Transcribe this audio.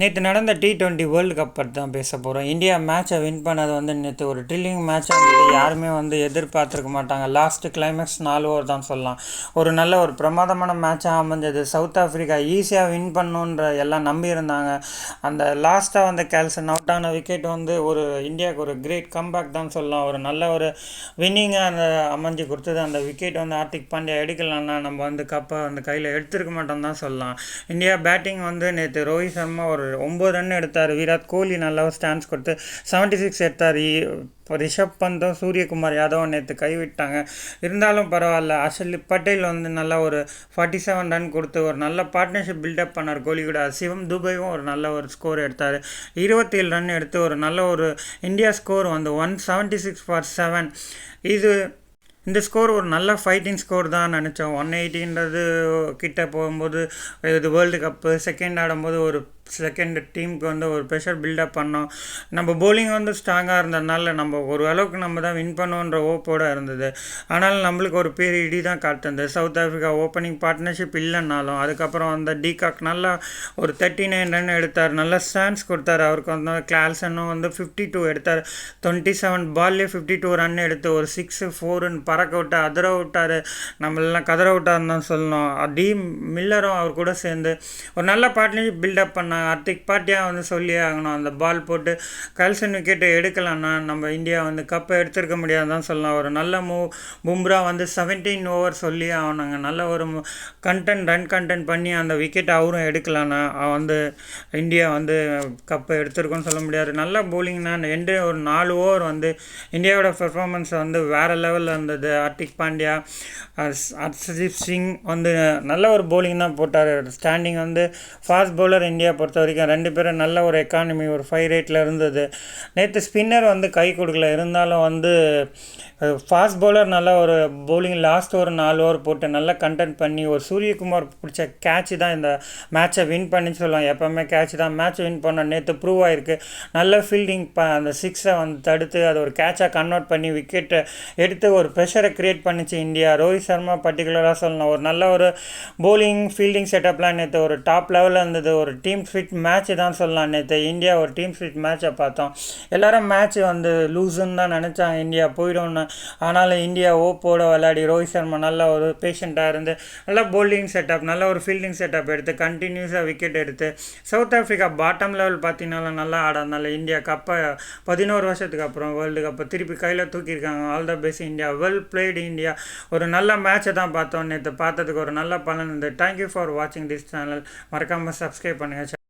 நேற்று நடந்த T twenty world cup பற்றி தான் பேச போகிறோம் இந்தியா மேட்சை வின் பண்ணது வந்து நேற்று ஒரு ட்ரில்லிங் மேட்சாக இருந்தது. யாருமே வந்து எதிர்பார்த்துருக்க மாட்டாங்க. லாஸ்ட்டு கிளைமேக்ஸ் நாலு ஓவர் தான் சொல்லலாம். ஒரு நல்ல ஒரு பிரமாதமான மேட்சாக அமைஞ்சது. சவுத் ஆஃப்ரிக்கா ஈஸியாக வின் பண்ணுன்ற எல்லாம் நம்பியிருந்தாங்க அந்த லாஸ்ட்டாக வந்து கேல்சன் அவுட் ஆன விக்கெட் வந்து ஒரு இந்தியாவுக்கு ஒரு கிரேட் கம்பேக் தான் சொல்லலாம். ஒரு நல்ல ஒரு வின்னிங்காக அந்த அமைஞ்சு கொடுத்தது. அந்த விக்கெட் வந்து ஹார்திக் பாண்டியா எடுக்கலன்னா நம்ம வந்து கப்பை வந்து கையில் எடுத்திருக்க மாட்டோம் தான் சொல்லலாம். இந்தியா பேட்டிங் வந்து நேற்று ரோஹித் சர்மா ஒரு ஒம்பது ரன் எடுத்தார். விராட் கோலி நல்லா ஸ்டான்ஸ் கொடுத்து செவன்ட்டி சிக்ஸ் எடுத்தார். இப்போ ரிஷப் பந்தும் சூரியகுமார் யாதவும் நேற்று கைவிட்டாங்க. இருந்தாலும் பரவாயில்ல. அசல் பட்டேல் வந்து நல்லா ஒரு ஃபார்ட்டி செவன் ரன் கொடுத்து ஒரு நல்ல பார்ட்னர்ஷிப் பில்டப் பண்ணார் கோலி கூட சிவம் துபையும் ஒரு நல்ல ஒரு ஸ்கோர் எடுத்தார். இருபத்தேழு ரன் எடுத்து ஒரு நல்ல ஒரு இந்தியா ஸ்கோர் வந்து one seventy six for seven இது இந்த ஸ்கோர் ஒரு நல்ல ஃபைட்டிங் ஸ்கோர் தான் நினச்சோம். ஒன் எயிட்டின்றது கிட்ட போகும்போது இது வேர்ல்டு கப்பு செகண்ட் ஆடும்போது ஒரு செகண்ட் டீமுக்கு வந்து ஒரு ப்ரெஷர் பில்டப் பண்ணோம். நம்ம போலிங் வந்து ஸ்ட்ராங்காக இருந்ததுனால நம்ம ஒரு அளவுக்கு நம்ம தான் வின் பண்ணுவோன்ற ஓப்போடு இருந்தது. ஆனால் நம்மளுக்கு ஒரு பேர் இடி தான் காட்டுது. சவுத் ஆஃப்ரிக்கா ஓப்பனிங் பார்ட்னர்ஷிப் இல்லைன்னாலும் அதுக்கப்புறம் அந்த டீகாக் நல்லா ஒரு தேர்ட்டி நைன் ரன் எடுத்தார். நல்லா ஸ்டான்ஸ் கொடுத்தார். அவருக்கு வந்து கிளால்சனும் வந்து ஃபிஃப்டி டூ எடுத்தார். டுவெண்ட்டி செவன் பால்லே ஃபிஃப்டி டூ ரன் எடுத்து ஒரு சிக்ஸு ஃபோருன்னு பறக்க விட்டு அதிர விட்டார். நம்மளெல்லாம் கதற விட்டாருன்னு தான் சொல்லணும். டி மில்லரும் அவர் கூட சேர்ந்து ஒரு நல்ல பார்ட்னர்ஷிப் பில்டப் பண்ணார். ஹர்திக் பாட்டியா வந்து சொல்லியே ஆகணும். அந்த பால் போட்டு கல்சன் விக்கெட்டை எடுக்கலன்னா நம்ம இந்தியா வந்து கப்பை எடுத்திருக்க முடியாது தான் சொல்லலாம். ஒரு நல்ல மூவ் பும்ரா வந்து செவன்டீன் ஓவர் சொல்லி ஆகணுங்க. நல்ல ஒரு கண்டென்ட் ரன் கண்டென்ட் பண்ணி அந்த விக்கெட் அவரும் எடுக்கலான்னா வந்து இந்தியா வந்து கப்பை எடுத்திருக்கோன்னு சொல்ல முடியாது. நல்ல போலிங்னா எண்டு ஒரு நாலு ஓவர் வந்து இந்தியாவோட பெர்ஃபார்மன்ஸ் வந்து வேறு லெவலில் இருந்தது. ஹர்திக் பாண்டியா ஹர்ஷதீப் சிங் வந்து நல்ல ஒரு போலிங் தான் போட்டார். ஸ்டாண்டிங் வந்து ஃபாஸ்ட் பவுலர் இந்தியா பொறுத்த வரைக்கும் ரெண்டு பேரும் நல்ல ஒரு எக்கானமி ஒரு ஃபைவ் ரேட்டில் இருந்தது. நேற்று ஸ்பின்னர் வந்து கை கொடுக்கல. இருந்தாலும் வந்து ஃபாஸ்ட் பவுலர் நல்லா ஒரு பவுலிங் லாஸ்ட் ஒரு நாலு ஓவர் போட்டு நல்லா கண்டென்ட் பண்ணி ஒரு சூரியகுமார் பிடிச்ச கேட்ச் தான் இந்த மேட்சை வின் பண்ணி சொல்லுவாங்க. எப்போவுமே கேட்ச் தான். மேட்ச் வின் பண்ண நேற்று ப்ரூவ் ஆகிருக்கு நல்ல ஃபீல்டிங் ப அந்த சிக்ஸை வந்து தடுத்து அதை ஒரு கேட்சாக கன்வெர்ட் பண்ணி விக்கெட்டை எடுத்து ஒரு ப்ரெஷரை க்ரியேட் பண்ணிச்சு இந்தியா. ரோஹித் சர்மா பர்டிகுலராக சொல்லணும். ஒரு நல்ல ஒரு பவுலிங் ஃபீல்டிங் செட்டப்லாம் நேற்று ஒரு டாப் லெவலில் இருந்தது. ஒரு டீம் ஃபிட் மேட்ச் தான் சொல்லலாம். நேற்று இந்தியா ஒரு டீம் ஃபிட் மேட்சை பார்த்தோம். எல்லோரும் மேட்ச் வந்து லூஸுன்னு தான் நினச்சாங்க. இந்தியா போயிடும்னு. ஆனாலும் இந்தியா ஓப்போட விளையாடி ரோஹித் சர்மா நல்ல ஒரு பேஷண்ட்டாக இருந்து நல்ல போலிங் செட்டப் நல்ல ஒரு ஃபீல்டிங் செட்டப் எடுத்து கண்டினியூஸாக விக்கெட் எடுத்து சவுத் ஆஃப்ரிக்கா பாட்டம் லெவல் பார்த்தீங்கன்னா நல்லா ஆடாதனால இந்தியா கப்பை பதினோரு வருஷத்துக்கு அப்புறம் வேர்ல்டு கப்பை திருப்பி கையில் தூக்கியிருக்காங்க. All the best India well played India ஒரு நல்ல மேட்சை தான் பார்த்தோம். நேற்று பார்த்ததுக்கு ஒரு நல்ல பலன் இருந்தது. தேங்க்யூ ஃபார் வாட்சிங் திஸ் சேனல் மறக்காமல் சப்ஸ்கிரைப் பண்ணுங்கள்